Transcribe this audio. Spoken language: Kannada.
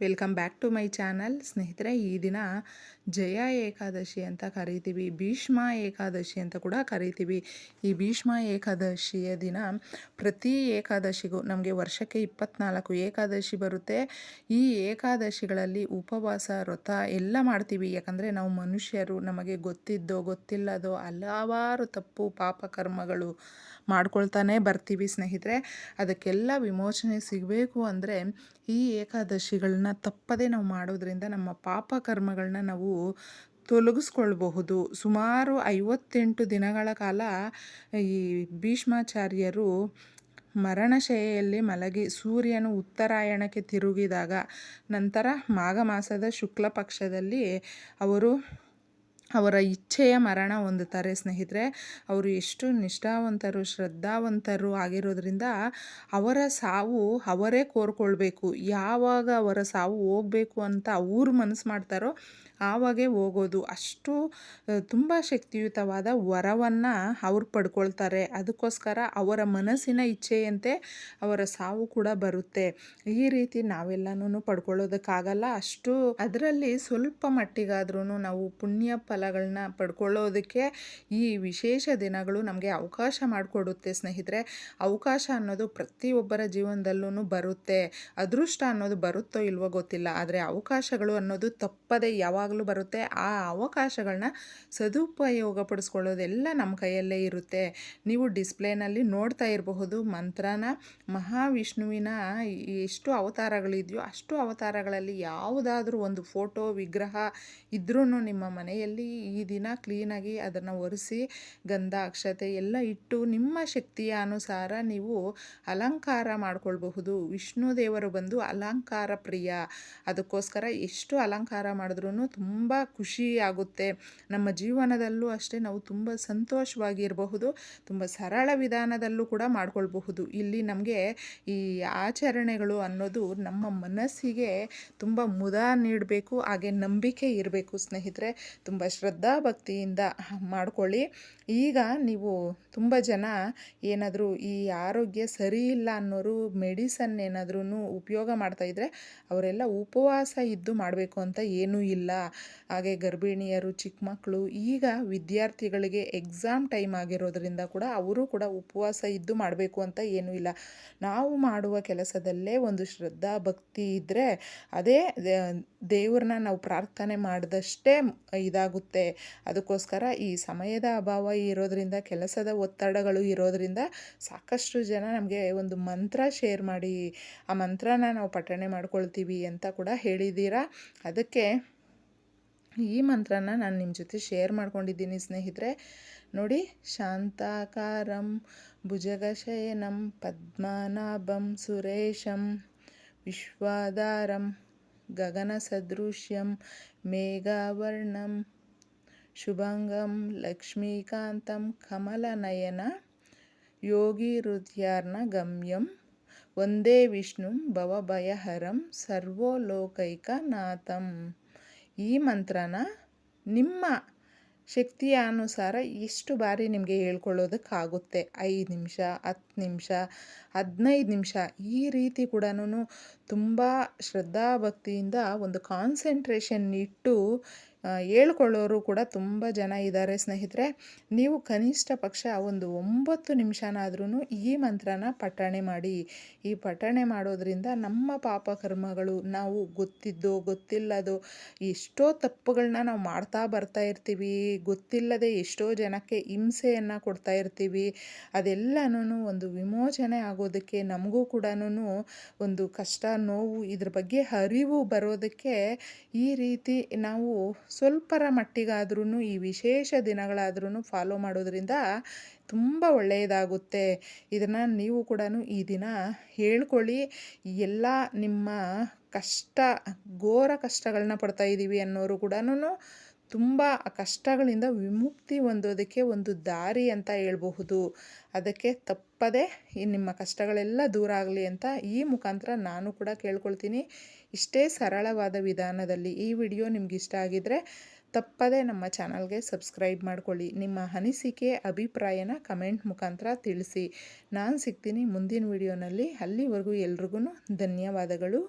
Welcome back to my channel ಸ್ನೇಹಿತರೆ, ಈ ದಿನ ಜಯ ಏಕಾದಶಿ ಅಂತ ಕರಿತೀವಿ. ಭೀಷ್ಮ ಏಕಾದಶಿ ಅಂತ ಕೂಡ ಕರಿತೀವಿ. ಈ ಭೀಷ್ಮ ಏಕಾದಶಿಯ ದಿನ ಪ್ರತಿ ಏಕಾದಶಿಗೂ, ನಮಗೆ ವರ್ಷಕ್ಕೆ ಇಪ್ಪತ್ನಾಲ್ಕು ಏಕಾದಶಿ ಬರುತ್ತೆ. ಈ ಏಕಾದಶಿಗಳಲ್ಲಿ ಉಪವಾಸ, ವ್ರತ ಎಲ್ಲ ಮಾಡ್ತೀವಿ. ಯಾಕಂದರೆ ನಾವು ಮನುಷ್ಯರು, ನಮಗೆ ಗೊತ್ತಿದ್ದೋ, ಗೊತ್ತಿಲ್ಲದೋ ಹಲವಾರು ತಪ್ಪು ಪಾಪ ಕರ್ಮಗಳು ಮಾಡ್ಕೊಳ್ತಾನೆ ಬರ್ತೀವಿ ಸ್ನೇಹಿತರೆ. ಅದಕ್ಕೆಲ್ಲ ವಿಮೋಚನೆ ಸಿಗಬೇಕು ಅಂದರೆ ಈ ಏಕಾದಶಿಗಳನ್ನ ತಪ್ಪದೇ ನಾವು ಮಾಡೋದ್ರಿಂದ ನಮ್ಮ ಪಾಪ ಕರ್ಮಗಳನ್ನ ನಾವು ತೊಲಗಿಸ್ಕೊಳ್ಬಹುದು. ಸುಮಾರು ಐವತ್ತೆಂಟು ದಿನಗಳ ಕಾಲ ಈ ಭೀಷ್ಮಾಚಾರ್ಯರು ಮರಣಶೈಯಲ್ಲಿ ಮಲಗಿ ಸೂರ್ಯನು ಉತ್ತರಾಯಣಕ್ಕೆ ತಿರುಗಿದಾಗ ನಂತರ ಮಾಘ ಮಾಸದ ಶುಕ್ಲ ಪಕ್ಷದಲ್ಲಿ ಅವರು ಅವರ ಇಚ್ಛೆಯ ಮರಣ ಹೊಂದುತ್ತಾರೆ ಸ್ನೇಹಿತರೆ. ಅವರು ಎಷ್ಟು ನಿಷ್ಠಾವಂತರು, ಶ್ರದ್ಧಾವಂತರು ಆಗಿರೋದ್ರಿಂದ ಅವರ ಸಾವು ಅವರೇ ಕೋರ್ಕೊಳ್ಬೇಕು. ಯಾವಾಗ ಅವರ ಸಾವು ಹೋಗಬೇಕು ಅಂತ ಅವರು ಮನಸ್ಸು ಮಾಡ್ತಾರೋ ಆವಾಗೇ ಹೋಗೋದು. ಅಷ್ಟು ತುಂಬ ಶಕ್ತಿಯುತವಾದ ವರವನ್ನು ಅವ್ರು ಪಡ್ಕೊಳ್ತಾರೆ. ಅದಕ್ಕೋಸ್ಕರ ಅವರ ಮನಸ್ಸಿನ ಇಚ್ಛೆಯಂತೆ ಅವರ ಸಾವು ಕೂಡ ಬರುತ್ತೆ. ಈ ರೀತಿ ನಾವೆಲ್ಲನೂ ಪಡ್ಕೊಳ್ಳೋದಕ್ಕಾಗಲ್ಲ. ಅಷ್ಟು, ಅದರಲ್ಲಿ ಸ್ವಲ್ಪ ಮಟ್ಟಿಗಾದ್ರೂ ನಾವು ಪುಣ್ಯ ಫಲಗಳನ್ನ ಪಡ್ಕೊಳ್ಳೋದಕ್ಕೆ ಈ ವಿಶೇಷ ದಿನಗಳು ನಮಗೆ ಅವಕಾಶ ಮಾಡಿಕೊಡುತ್ತೆ ಸ್ನೇಹಿತರೆ. ಅವಕಾಶ ಅನ್ನೋದು ಪ್ರತಿಯೊಬ್ಬರ ಜೀವನದಲ್ಲೂ ಬರುತ್ತೆ. ಅದೃಷ್ಟ ಅನ್ನೋದು ಬರುತ್ತೋ ಇಲ್ವೋ ಗೊತ್ತಿಲ್ಲ. ಆದರೆ ಅವಕಾಶಗಳು ಅನ್ನೋದು ತಪ್ಪದೆ ಯಾವಾಗಲೂ ಬರುತ್ತೆ. ಆ ಅವಕಾಶಗಳನ್ನ ಸದುಪಯೋಗ ಪಡಿಸ್ಕೊಳ್ಳೋದೆಲ್ಲ ನಮ್ಮ ಕೈಯಲ್ಲೇ ಇರುತ್ತೆ. ನೀವು ಡಿಸ್ಪ್ಲೇನಲ್ಲಿ ನೋಡ್ತಾ ಇರಬಹುದು ಮಂತ್ರನ, ಮಹಾವಿಷ್ಣುವಿನ ಎಷ್ಟು ಅವತಾರಗಳಿದೆಯೋ ಅಷ್ಟು ಅವತಾರಗಳಲ್ಲಿ ಯಾವುದಾದ್ರೂ ಒಂದು ಫೋಟೋ, ವಿಗ್ರಹ ಇದ್ರೂ ನಿಮ್ಮ ಮನೆಯಲ್ಲಿ ಈ ದಿನ ಕ್ಲೀನಾಗಿ ಅದನ್ನು ಒರೆಸಿ ಗಂಧ ಅಕ್ಷತೆ ಎಲ್ಲ ಇಟ್ಟು ನಿಮ್ಮ ಶಕ್ತಿಯ ಅನುಸಾರ ನೀವು ಅಲಂಕಾರ ಮಾಡಿಕೊಳ್ಬಹುದು. ವಿಷ್ಣು ದೇವರು ಬಂದು ಅಲಂಕಾರ ಪ್ರಿಯ. ಅದಕ್ಕೋಸ್ಕರ ಎಷ್ಟು ಅಲಂಕಾರ ಮಾಡಿದ್ರೂ ತುಂಬ ಖುಷಿ ಆಗುತ್ತೆ. ನಮ್ಮ ಜೀವನದಲ್ಲೂ ಅಷ್ಟೇ ನಾವು ತುಂಬ ಸಂತೋಷವಾಗಿರಬಹುದು. ತುಂಬ ಸರಳ ವಿಧಾನದಲ್ಲೂ ಕೂಡ ಮಾಡ್ಕೊಳ್ಬಹುದು. ಇಲ್ಲಿ ನಮಗೆ ಈ ಆಚರಣೆಗಳು ಅನ್ನೋದು ನಮ್ಮ ಮನಸ್ಸಿಗೆ ತುಂಬ ಮುದ ನೀಡಬೇಕು, ಹಾಗೆ ನಂಬಿಕೆ ಇರಬೇಕು ಸ್ನೇಹಿತರೆ. ತುಂಬ ಶ್ರದ್ಧಾ ಭಕ್ತಿಯಿಂದ ಮಾಡ್ಕೊಳ್ಳಿ. ಈಗ ನೀವು ತುಂಬ ಜನ ಏನಾದರೂ ಈ ಆರೋಗ್ಯ ಸರಿ ಇಲ್ಲ ಅನ್ನೋರು, ಮೆಡಿಸನ್ ಏನಾದ್ರೂ ಉಪಯೋಗ ಮಾಡ್ತಾಯಿದ್ರೆ ಅವರೆಲ್ಲ ಉಪವಾಸ ಇದ್ದು ಮಾಡಬೇಕು ಅಂತ ಏನೂ ಇಲ್ಲ. ಹಾಗೆ ಗರ್ಭಿಣಿಯರು, ಚಿಕ್ಕ ಮಕ್ಕಳು, ಈಗ ವಿದ್ಯಾರ್ಥಿಗಳಿಗೆ ಎಕ್ಸಾಮ್ ಟೈಮ್ ಆಗಿರೋದ್ರಿಂದ ಕೂಡ ಅವರು ಕೂಡ ಉಪವಾಸ ಇದ್ದು ಮಾಡಬೇಕು ಅಂತ ಏನೂ ಇಲ್ಲ. ನಾವು ಮಾಡುವ ಕೆಲಸದಲ್ಲೇ ಒಂದು ಶ್ರದ್ಧಾ ಭಕ್ತಿ ಇದ್ದರೆ ಅದೇ ದೇವ್ರನ್ನ ನಾವು ಪ್ರಾರ್ಥನೆ ಮಾಡಿದಷ್ಟೇ ಇದಾಗುತ್ತೆ ಅದಕ್ಕೋಸ್ಕರ ಈ ಸಮಯದ ಅಭಾವ ಇರೋದರಿಂದ, ಕೆಲಸದ ಒತ್ತಡಗಳು ಇರೋದರಿಂದ ಸಾಕಷ್ಟು ಜನ ನಮಗೆ ಒಂದು ಮಂತ್ರ ಶೇರ್ ಮಾಡಿ, ಆ ಮಂತ್ರನ ನಾವು ಪಠಣೆ ಮಾಡ್ಕೊಳ್ತೀವಿ ಅಂತ ಕೂಡ ಹೇಳಿದ್ದೀರಾ? ಅದಕ್ಕೆ ಈ ಮಂತ್ರನ ನಾನು ನಿಮ್ಮ ಜೊತೆ ಶೇರ್ ಮಾಡ್ಕೊಂಡಿದ್ದೀನಿ ಸ್ನೇಹಿತರೆ. ನೋಡಿ, ಶಾಂತಾಕಾರಂ ಭುಜಗಶಯನಂ ಪದ್ಮನಾಭಂ ಸುರೇಶಂ ವಿಶ್ವಾಧಾರಂ ಗಗನ ಸದೃಶ್ಯಂ ಮೇಘಾವರ್ಣಂ ಶುಭಂಗಂ ಲಕ್ಷ್ಮೀಕಾಂತಂ ಕಮಲನಯನ ಯೋಗಿ ಹೃದಯಾರ್ನ ಗಮ್ಯಂ ಒಂದೇ ವಿಷ್ಣು ಭವಭಯಹರಂ ಸರ್ವೋಲೋಕೈಕನಾಥಂ ಈ ಮಂತ್ರನ ನಿಮ್ಮ ಶಕ್ತಿಯ ಅನುಸಾರ ಎಷ್ಟು ಬಾರಿ ನಿಮಗೆ ಹೇಳ್ಕೊಳ್ಳೋದಕ್ಕಾಗುತ್ತೆ? ಐದು ನಿಮಿಷ, ಹತ್ತು ನಿಮಿಷ, ಹದಿನೈದು ನಿಮಿಷ ಈ ರೀತಿ ಕೂಡ ತುಂಬ ಶ್ರದ್ಧಾಭಕ್ತಿಯಿಂದ ಒಂದು ಕಾನ್ಸಂಟ್ರೇಷನ್ ಇಟ್ಟು ಹೇಳ್ಕೊಳ್ಳೋರು ಕೂಡ ತುಂಬ ಜನ ಇದ್ದಾರೆ ಸ್ನೇಹಿತರೆ. ನೀವು ಕನಿಷ್ಠ ಪಕ್ಷ ಒಂದು ಒಂಬತ್ತು ನಿಮಿಷನಾದ್ರೂ ಈ ಮಂತ್ರನ ಪಠಣೆ ಮಾಡಿ. ಈ ಪಠಣೆ ಮಾಡೋದ್ರಿಂದ ನಮ್ಮ ಪಾಪ ಕರ್ಮಗಳು ನಾವು ಗೊತ್ತಿದ್ದೋ, ಗೊತ್ತಿಲ್ಲದೋ, ಎಷ್ಟೋ ತಪ್ಪುಗಳನ್ನ ನಾವು ಮಾಡ್ತಾ ಬರ್ತಾ ಇರ್ತೀವಿ. ಗೊತ್ತಿಲ್ಲದೆ ಎಷ್ಟೋ ಜನಕ್ಕೆ ಹಿಂಸೆಯನ್ನು ಕೊಡ್ತಾ ಇರ್ತೀವಿ. ಅದೆಲ್ಲನೂ ಒಂದು ವಿಮೋಚನೆ ಆಗೋದಕ್ಕೆ ನಮಗೂ ಕೂಡ ಒಂದು ಕಷ್ಟ ನೋವು ಇದ್ರ ಬಗ್ಗೆ ಅರಿವು ಬರೋದಕ್ಕೆ ಈ ರೀತಿ ನಾವು ಸ್ವಲ್ಪರ ಮಟ್ಟಿಗಾದ್ರೂ ಈ ವಿಶೇಷ ದಿನಗಳಾದ್ರೂ ಫಾಲೋ ಮಾಡೋದ್ರಿಂದ ತುಂಬ ಒಳ್ಳೆಯದಾಗುತ್ತೆ. ಇದನ್ನು ನೀವು ಕೂಡ ಈ ದಿನ ಹೇಳ್ಕೊಳ್ಳಿ. ಎಲ್ಲ ನಿಮ್ಮ ಕಷ್ಟ, ಘೋರ ಕಷ್ಟಗಳನ್ನ ಪಡ್ತಾ ಇದ್ದೀವಿ ಅನ್ನೋರು ಕೂಡ ತುಂಬ ಕಷ್ಟಗಳಿಂದ ವಿಮುಕ್ತಿ ಹೊಂದೋದಕ್ಕೆ ಒಂದು ದಾರಿ ಅಂತ ಹೇಳಬಹುದು. ಅದಕ್ಕೆ ತಪ್ಪದೆ ಈ ನಿಮ್ಮ ಕಷ್ಟಗಳೆಲ್ಲ ದೂರ ಆಗಲಿ ಅಂತ ಈ ಮುಖಾಂತರ ನಾನು ಕೂಡ ಕೇಳ್ಕೊಳ್ತೀನಿ. ಇಷ್ಟೇ ಸರಳವಾದ ವಿಧಾನದಲ್ಲಿ ಈ ವಿಡಿಯೋ ನಿಮ್ಗೆ ಇಷ್ಟ ಆಗಿದ್ರೆ ತಪ್ಪದೆ ನಮ್ಮ ಚಾನಲ್ಗೆ ಸಬ್ಸ್ಕ್ರೈಬ್ ಮಾಡ್ಕೊಳ್ಳಿ. ನಿಮ್ಮ ಅನಿಸಿಕೆ, ಅಭಿಪ್ರಾಯನ ಕಮೆಂಟ್ ಮುಖಾಂತರ ತಿಳಿಸಿ. ನಾನು ಸಿಗ್ತೀನಿ ಮುಂದಿನ ವಿಡಿಯೋನಲ್ಲಿ. ಅಲ್ಲಿವರೆಗೂ ಎಲ್ರಿಗೂ ಧನ್ಯವಾದಗಳು.